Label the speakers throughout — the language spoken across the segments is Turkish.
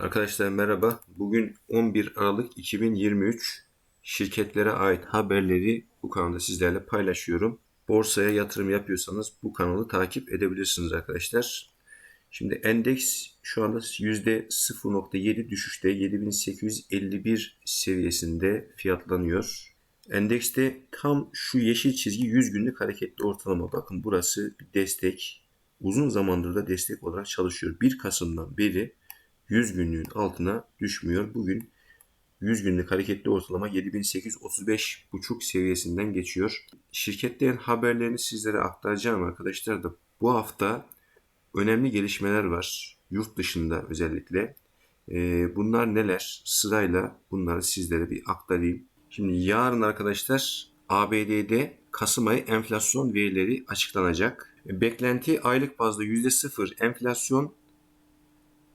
Speaker 1: Arkadaşlar merhaba. Bugün 11 Aralık 2023 şirketlere ait haberleri bu kanalda sizlerle paylaşıyorum. Borsaya yatırım yapıyorsanız bu kanalı takip edebilirsiniz arkadaşlar. Şimdi endeks şu anda %0.7 düşüşte 7851 seviyesinde fiyatlanıyor. Endekste tam şu yeşil çizgi 100 günlük hareketli ortalama. Bakın burası bir destek. Uzun zamandır da destek olarak çalışıyor. 1 Kasım'dan beri 100 günlüğün altına düşmüyor. Bugün 100 günlük hareketli ortalama 7835,5 seviyesinden geçiyor. Şirketlerin haberlerini sizlere aktaracağım arkadaşlar da bu hafta önemli gelişmeler var. Yurt dışında özellikle. Ee, bunlar neler? Sırayla bunları sizlere bir aktarayım. Şimdi yarın arkadaşlar ABD'de Kasım ayı enflasyon verileri açıklanacak. Beklenti aylık bazda %0 enflasyon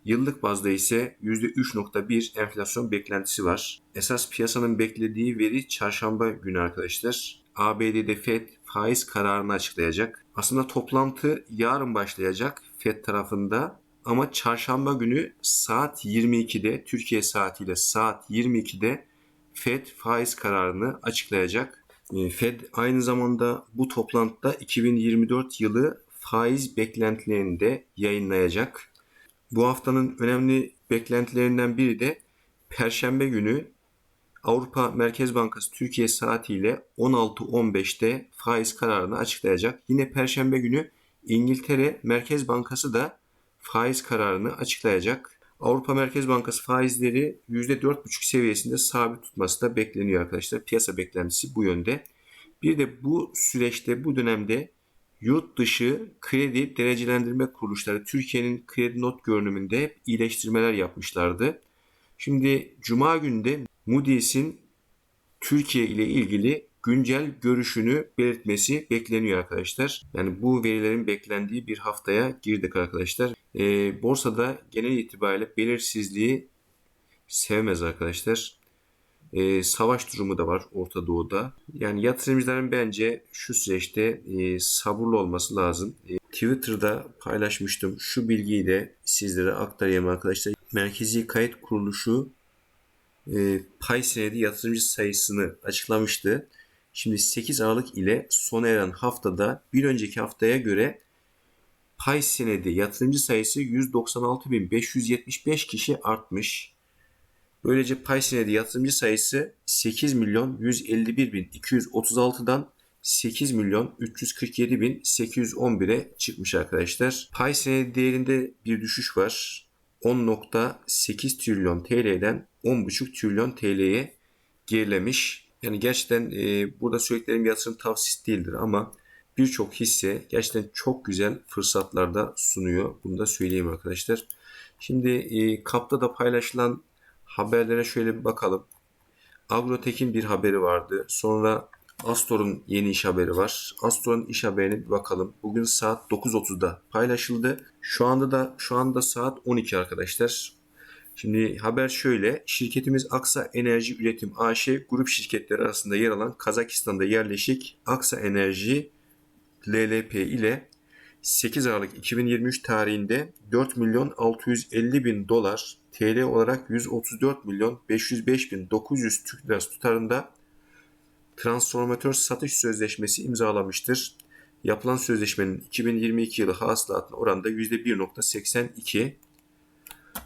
Speaker 1: Yıllık bazda ise %3.1 enflasyon beklentisi var. Esas piyasanın beklediği veri çarşamba günü arkadaşlar. ABD'de FED faiz kararını açıklayacak. Aslında toplantı yarın başlayacak FED tarafında ama çarşamba günü saat 22'de Türkiye saatiyle saat 22'de FED faiz kararını açıklayacak. Ee, FED aynı zamanda bu toplantıda 2024 yılı faiz beklentilerini de yayınlayacak. Bu haftanın önemli beklentilerinden biri de Perşembe günü Avrupa Merkez Bankası Türkiye saatiyle 16.15'te faiz kararını açıklayacak. Yine Perşembe günü İngiltere Merkez Bankası da faiz kararını açıklayacak. Avrupa Merkez Bankası faizleri %4,5 seviyesinde sabit tutması da bekleniyor arkadaşlar. Piyasa beklentisi bu yönde. Bir de bu süreçte, bu dönemde Yurt dışı kredi derecelendirme kuruluşları Türkiye'nin kredi not görünümünde iyileştirmeler yapmışlardı. Şimdi Cuma günde Moody's'in Türkiye ile ilgili güncel görüşünü belirtmesi bekleniyor arkadaşlar. Yani bu verilerin beklendiği bir haftaya girdik arkadaşlar. E, borsada genel itibariyle belirsizliği sevmez arkadaşlar e, savaş durumu da var Orta Doğu'da. Yani yatırımcıların bence şu süreçte e, sabırlı olması lazım. E, Twitter'da paylaşmıştım. Şu bilgiyi de sizlere aktarayım arkadaşlar. Merkezi Kayıt Kuruluşu e, pay senedi yatırımcı sayısını açıklamıştı. Şimdi 8 Aralık ile sona eren haftada bir önceki haftaya göre pay senedi yatırımcı sayısı 196.575 kişi artmış. Böylece pay senedi yatırımcı sayısı 8 milyon 151 bin 236'dan 8 milyon 347 bin 811'e çıkmış arkadaşlar. Pay senedi değerinde bir düşüş var. 10.8 trilyon TL'den 10.5 trilyon TL'ye gerilemiş. Yani gerçekten e, burada söylediklerim yatırım tavsiyesi değildir ama birçok hisse gerçekten çok güzel fırsatlarda sunuyor. Bunu da söyleyeyim arkadaşlar. Şimdi e, kapta da paylaşılan haberlere şöyle bir bakalım. Agrotek'in bir haberi vardı. Sonra Astor'un yeni iş haberi var. Astor'un iş haberine bir bakalım. Bugün saat 9.30'da paylaşıldı. Şu anda da şu anda saat 12 arkadaşlar. Şimdi haber şöyle. Şirketimiz Aksa Enerji Üretim AŞ grup şirketleri arasında yer alan Kazakistan'da yerleşik Aksa Enerji LLP ile 8 Aralık 2023 tarihinde 4 milyon 650 bin dolar TL olarak 134 milyon 505 bin 900 Türk lirası tutarında transformatör satış sözleşmesi imzalamıştır. Yapılan sözleşmenin 2022 yılı hasılatına oranda %1.82.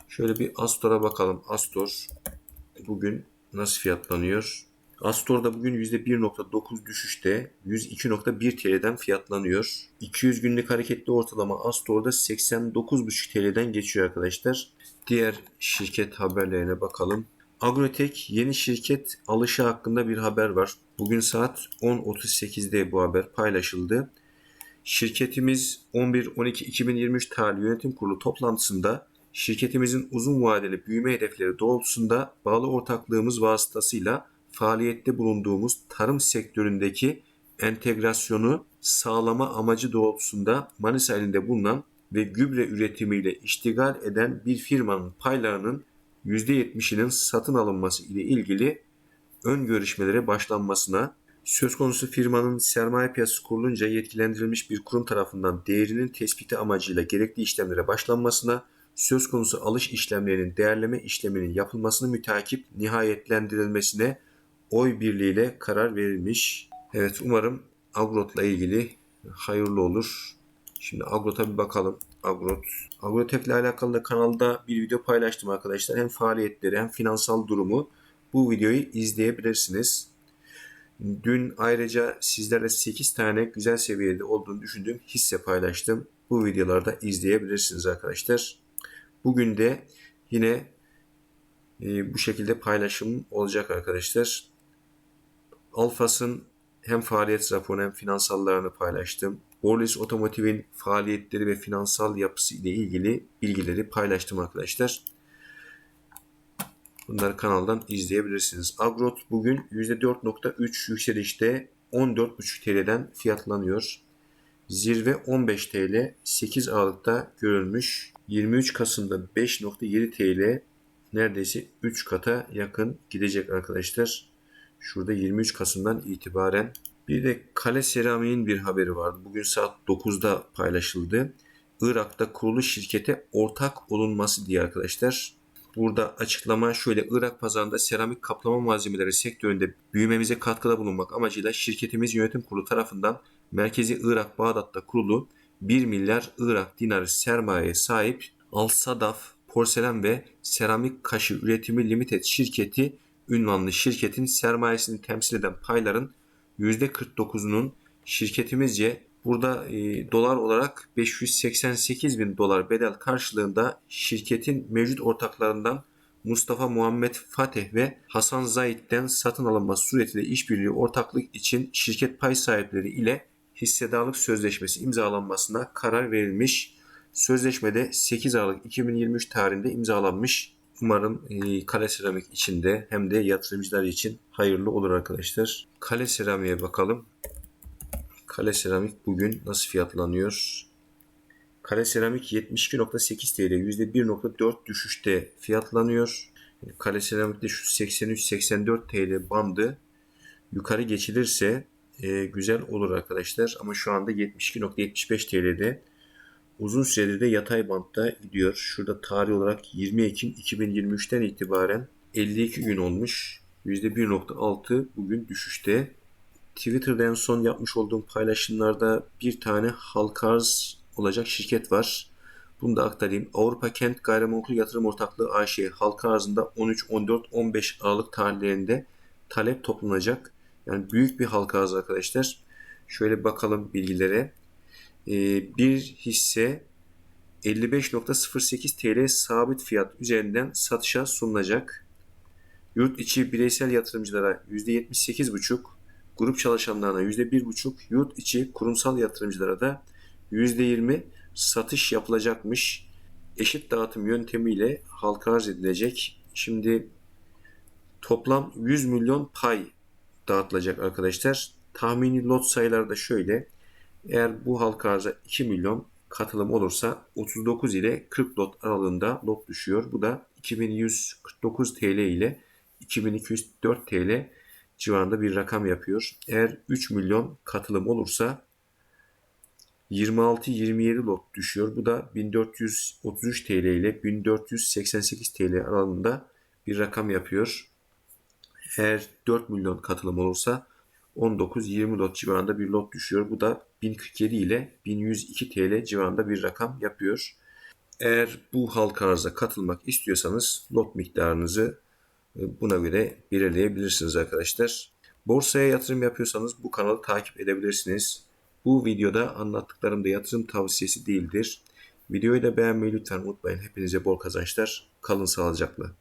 Speaker 1: Şöyle bir Astor'a bakalım. Astor bugün nasıl fiyatlanıyor? Astor'da bugün %1.9 düşüşte 102.1 TL'den fiyatlanıyor. 200 günlük hareketli ortalama Astor'da 89.5 TL'den geçiyor arkadaşlar. Diğer şirket haberlerine bakalım. Agrotek yeni şirket alışı hakkında bir haber var. Bugün saat 10.38'de bu haber paylaşıldı. Şirketimiz 11-12-2023 tarihli yönetim kurulu toplantısında şirketimizin uzun vadeli büyüme hedefleri doğrultusunda bağlı ortaklığımız vasıtasıyla faaliyette bulunduğumuz tarım sektöründeki entegrasyonu sağlama amacı doğrultusunda Manisa elinde bulunan ve gübre üretimiyle iştigal eden bir firmanın paylarının %70'inin satın alınması ile ilgili ön görüşmelere başlanmasına, söz konusu firmanın sermaye piyasası kurulunca yetkilendirilmiş bir kurum tarafından değerinin tespiti amacıyla gerekli işlemlere başlanmasına, söz konusu alış işlemlerinin değerleme işleminin yapılmasını mütakip nihayetlendirilmesine oy birliğiyle karar verilmiş. Evet umarım Agrot'la ilgili hayırlı olur. Şimdi Agrot'a bir bakalım. Agrot. Agrotek ile alakalı da kanalda bir video paylaştım arkadaşlar. Hem faaliyetleri hem finansal durumu bu videoyu izleyebilirsiniz. Dün ayrıca sizlerle 8 tane güzel seviyede olduğunu düşündüğüm hisse paylaştım. Bu videolarda izleyebilirsiniz arkadaşlar. Bugün de yine e, bu şekilde paylaşım olacak arkadaşlar. Alfas'ın hem faaliyet raporunu hem finansallarını paylaştım. Borlis Otomotiv'in faaliyetleri ve finansal yapısı ile ilgili bilgileri paylaştım arkadaşlar. Bunları kanaldan izleyebilirsiniz. Agrot bugün %4.3 yükselişte 14.5 TL'den fiyatlanıyor. Zirve 15 TL 8 Aralık'ta görülmüş. 23 Kasım'da 5.7 TL neredeyse 3 kata yakın gidecek arkadaşlar. Şurada 23 Kasım'dan itibaren. Bir de Kale Seramik'in bir haberi vardı. Bugün saat 9'da paylaşıldı. Irak'ta kurulu şirkete ortak olunması diye arkadaşlar. Burada açıklama şöyle Irak pazarında seramik kaplama malzemeleri sektöründe büyümemize katkıda bulunmak amacıyla şirketimiz yönetim kurulu tarafından Merkezi Irak Bağdat'ta kurulu 1 milyar Irak dinarı sermayeye sahip Al Sadaf Porselen ve Seramik Kaşı Üretimi Limited şirketi ünvanlı şirketin sermayesini temsil eden payların %49'unun şirketimizce burada e, dolar olarak 588 bin dolar bedel karşılığında şirketin mevcut ortaklarından Mustafa Muhammed Fateh ve Hasan Zahit'ten satın alınması suretiyle işbirliği ortaklık için şirket pay sahipleri ile hissedarlık sözleşmesi imzalanmasına karar verilmiş. Sözleşmede 8 Aralık 2023 tarihinde imzalanmış. Umarım e, kale seramik için de hem de yatırımcılar için hayırlı olur arkadaşlar. Kale seramiğe bakalım. Kale seramik bugün nasıl fiyatlanıyor? Kale seramik 72.8 TL %1.4 düşüşte fiyatlanıyor. Kale seramikte şu 83-84 TL bandı yukarı geçilirse e, güzel olur arkadaşlar. Ama şu anda 72.75 TL'de uzun süredir de yatay bantta gidiyor. Şurada tarih olarak 20 Ekim 2023'ten itibaren 52 gün olmuş. %1.6 bugün düşüşte. Twitter'da en son yapmış olduğum paylaşımlarda bir tane halka arz olacak şirket var. Bunu da aktarayım. Avrupa Kent Gayrimenkul Yatırım Ortaklığı AŞ halka arzında 13, 14, 15 Aralık tarihlerinde talep toplanacak. Yani büyük bir halka arz arkadaşlar. Şöyle bakalım bilgilere. Ee, bir hisse 55.08 TL sabit fiyat üzerinden satışa sunulacak. Yurt içi bireysel yatırımcılara %78,5, grup çalışanlarına %1,5, yurt içi kurumsal yatırımcılara da %20 satış yapılacakmış. Eşit dağıtım yöntemiyle halka arz edilecek. Şimdi toplam 100 milyon pay dağıtılacak arkadaşlar. Tahmini lot sayıları da şöyle. Eğer bu halka arza 2 milyon katılım olursa 39 ile 40 lot aralığında lot düşüyor. Bu da 2149 TL ile 2204 TL civarında bir rakam yapıyor. Eğer 3 milyon katılım olursa 26-27 lot düşüyor. Bu da 1433 TL ile 1488 TL aralığında bir rakam yapıyor. Eğer 4 milyon katılım olursa 19-20 lot civarında bir lot düşüyor. Bu da 1047 ile 1102 TL civarında bir rakam yapıyor. Eğer bu halka arıza katılmak istiyorsanız lot miktarınızı e, buna göre belirleyebilirsiniz arkadaşlar. Borsaya yatırım yapıyorsanız bu kanalı takip edebilirsiniz. Bu videoda anlattıklarım da yatırım tavsiyesi değildir. Videoyu da beğenmeyi lütfen unutmayın. Hepinize bol kazançlar. Kalın sağlıcakla.